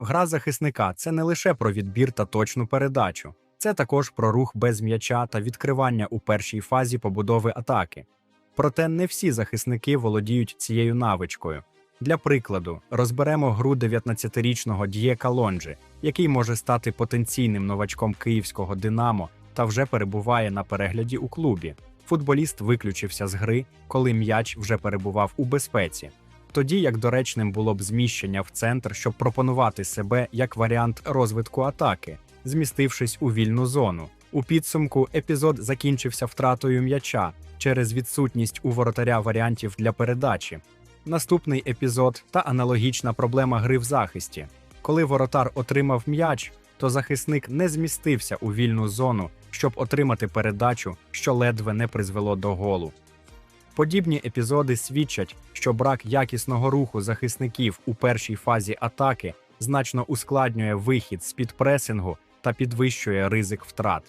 Гра захисника це не лише про відбір та точну передачу, це також про рух без м'яча та відкривання у першій фазі побудови атаки. Проте не всі захисники володіють цією навичкою. Для прикладу, розберемо гру 19-річного Д'єка Лонджі, який може стати потенційним новачком київського Динамо та вже перебуває на перегляді у клубі. Футболіст виключився з гри, коли м'яч вже перебував у безпеці. Тоді як доречним було б зміщення в центр, щоб пропонувати себе як варіант розвитку атаки, змістившись у вільну зону. У підсумку епізод закінчився втратою м'яча через відсутність у воротаря варіантів для передачі. Наступний епізод та аналогічна проблема гри в захисті. Коли воротар отримав м'яч, то захисник не змістився у вільну зону, щоб отримати передачу, що ледве не призвело до голу. Подібні епізоди свідчать, що брак якісного руху захисників у першій фазі атаки значно ускладнює вихід з під пресингу та підвищує ризик втрат.